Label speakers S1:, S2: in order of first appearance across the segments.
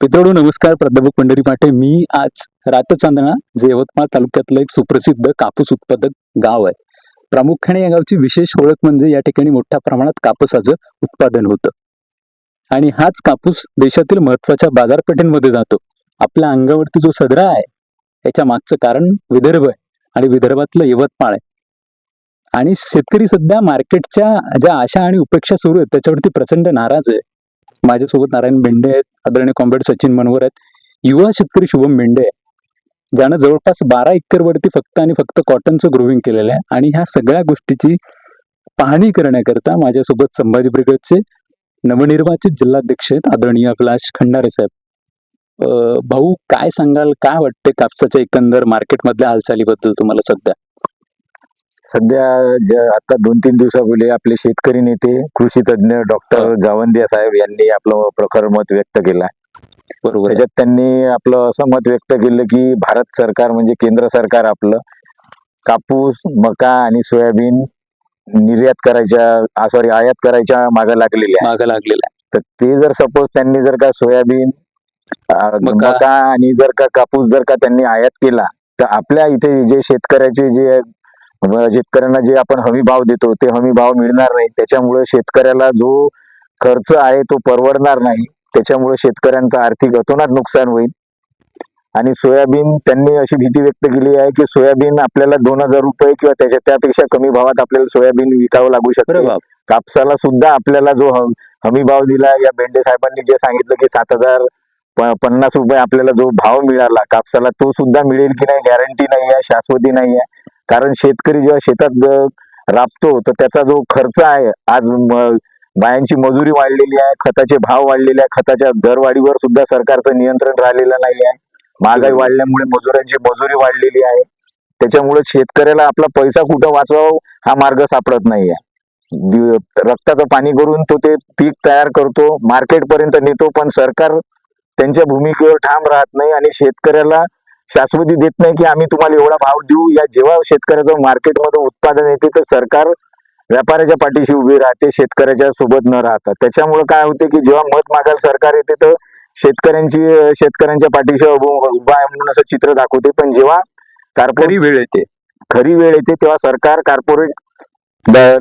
S1: पितळू नमस्कार प्राध्यापक पंढरी पाटे. मी आज रातचांदणा जे यवतमाळ तालुक्यातलं एक सुप्रसिद्ध कापूस उत्पादक गाव आहे. प्रामुख्याने या गावची विशेष ओळख म्हणजे या ठिकाणी मोठ्या प्रमाणात कापसाचं उत्पादन होतं. आणि हाच कापूस देशातील महत्त्वाच्या बाजारपेठेंमध्ये जातो. आपल्या अंगावरती जो सदरा आहे याच्या मागचं कारण विदर्भ आहे आणि विदर्भातलं यवतमाळ आहे. आणि शेतकरी सध्या मार्केटच्या ज्या आशा आणि उपेक्षा सुरू आहेत त्याच्यावरती प्रचंड नाराज आहे. माझ्यासोबत नारायण मेंढे आहेत आदरणीय कॉम्रेड सचिन मनोहर आहेत युवा शेतकरी शुभम मेंढे आहे ज्यानं जवळपास बारा वरती फक्त आणि फक्त कॉटनचं ग्रोविंग केलेलं आहे आणि ह्या सगळ्या गोष्टीची पाहणी करण्याकरता माझ्यासोबत संभाजी ब्रिगेडचे नवनिर्वाचित जिल्हाध्यक्ष आहेत आदरणीय अभिलाष खंडारे साहेब. भाऊ काय सांगाल काय वाटते कापसाच्या एकंदर मार्केटमधल्या हालचालीबद्दल तुम्हाला सध्या?
S2: सध्या आता दोन तीन दिवसापूर्वी आपले शेतकरी नेते कृषी तज्ञ डॉक्टर जावंदिया साहेब यांनी आपलं प्रखर मत व्यक्त केलं.
S1: बरोबर आहे.
S2: त्याच्यात त्यांनी आपलं असं मत व्यक्त केलं की भारत सरकार म्हणजे केंद्र सरकार आपलं. कापूस मका आणि सोयाबीन निर्यात करायच्या सॉरी आयात करायच्या मागे लागलेले आहे
S1: मागं लागलेला आहे
S2: तर ते जर सपोज त्यांनी जर का सोयाबीन
S1: मका.
S2: आणि जर का कापूस जर का त्यांनी आयात केला तर आपल्या इथे जे शेतकऱ्याचे जे शेतकऱ्यांना जे आपण हमी भाव देतो ते हमी भाव मिळणार नाही. त्याच्यामुळे शेतकऱ्याला जो खर्च आहे तो परवडणार नाही. त्याच्यामुळे शेतकऱ्यांचं आर्थिक अतोनात नुकसान होईल. आणि सोयाबीन त्यांनी अशी भीती व्यक्त केली आहे की सोयाबीन आपल्याला दोन हजार रुपये किंवा त्याच्या त्यापेक्षा कमी भावात आपल्याला सोयाबीन विकावं लागू शकते. कापसाला सुद्धा आपल्याला जो हम- भाव दिला या बेंडे साहेबांनी जे सांगितलं की सात हजार पन्नास रुपये आपल्याला जो भाव मिळाला कापसाला तो सुद्धा मिळेल की नाही गॅरंटी नाही आहे शाश्वती नाही आहे कारण शेतकरी जेव्हा शेतात राबतो तर त्याचा जो खर्च आहे आज बायांची मजुरी वाढलेली आहे खताचे भाव वाढलेले आहे खताच्या दरवाढीवर सुद्धा सरकारचं नियंत्रण राहिलेलं नाही आहे. महागाई. वाढल्यामुळे मजुरांची मजुरी वाढलेली आहे. त्याच्यामुळे शेतकऱ्याला आपला पैसा कुठं वाचवावं हा मार्ग सापडत नाही आहे रक्ताचं पाणी करून तो ते पीक तयार करतो मार्केट पर्यंत नेतो पण सरकार त्यांच्या भूमिकेवर ठाम राहत नाही आणि शेतकऱ्याला शाश्वती देत नाही की आम्ही तुम्हाला एवढा भाव देऊ. या जेव्हा शेतकऱ्याचं मार्केटमध्ये उत्पादन येते तर सरकार व्यापाऱ्याच्या पाठीशी उभी राहते शेतकऱ्याच्या सोबत न राहता. त्याच्यामुळे काय होते की जेव्हा मत मागायला सरकार येते तर शेतकऱ्यांची शेतकऱ्यांच्या पाठीशी उभं आहे म्हणून असं चित्र दाखवते. पण जेव्हा कार्पोरेट
S1: खरी वेळ येते.
S2: खरी वेळ येते तेव्हा सरकार कार्पोरेट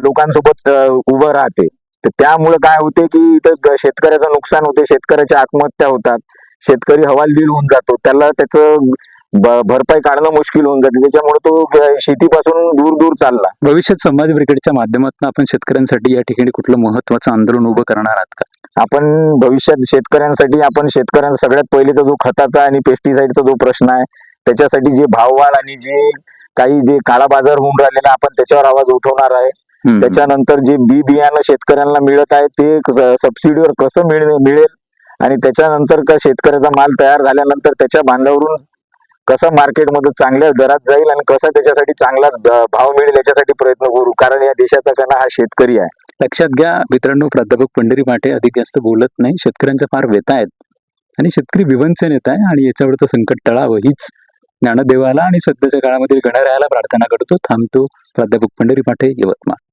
S2: लोकांसोबत उभं राहते. तर त्यामुळे काय होते की इथं शेतकऱ्याचं नुकसान होते शेतकऱ्याच्या आत्महत्या होतात. शेतकरी हवालदिल होऊन जातो. त्याला त्याचं भरपाई काढणं मुश्किल होऊन जाते. त्याच्यामुळे तो शेतीपासून दूर दूर चालला.
S1: भविष्यात समाज ब्रिगेडच्या माध्यमातून आपण शेतकऱ्यांसाठी या ठिकाणी कुठलं महत्वाचं आंदोलन उभं करणार आहात का?
S2: आपण भविष्यात शेतकऱ्यांसाठी आपण शेतकऱ्यांचा सगळ्यात पहिले तर जो खताचा आणि पेस्टिसाइडचा जो प्रश्न आहे त्याच्यासाठी जे भाववाढ आणि जे काही जे काळा बाजार होऊन राहिलेला आपण त्याच्यावर आवाज उठवणार आहे. त्याच्यानंतर जे बी बियाणं शेतकऱ्यांना मिळत आहे ते सबसिडीवर कसं मिळ मिळेल? आणि त्याच्यानंतर का शेतकऱ्याचा माल तयार झाल्यानंतर त्याच्या बांधावरून कसं मार्केटमध्ये चांगल्या दरात जाईल आणि कसा त्याच्यासाठी चांगला भाव मिळेल याच्यासाठी प्रयत्न करू? कारण या देशाचा कणा हा शेतकरी आहे.
S1: लक्षात घ्या मित्रांनो प्राध्यापक पंढरी माटे अधिक जास्त बोलत नाही. शेतकऱ्यांच्या फार व्यथा आहेत. आणि शेतकरी विवंचन येत आहे आणि याच्यावरचं संकट टळावं. हीच ज्ञानदेवाला आणि सध्याच्या काळामध्ये गणरायाला प्रार्थना करतो. थांबतो प्राध्यापक पंढरी पाटे यवतमाळ.